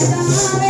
Hare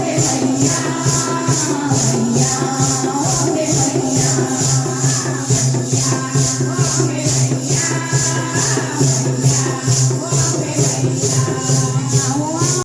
Hare Hare yeah!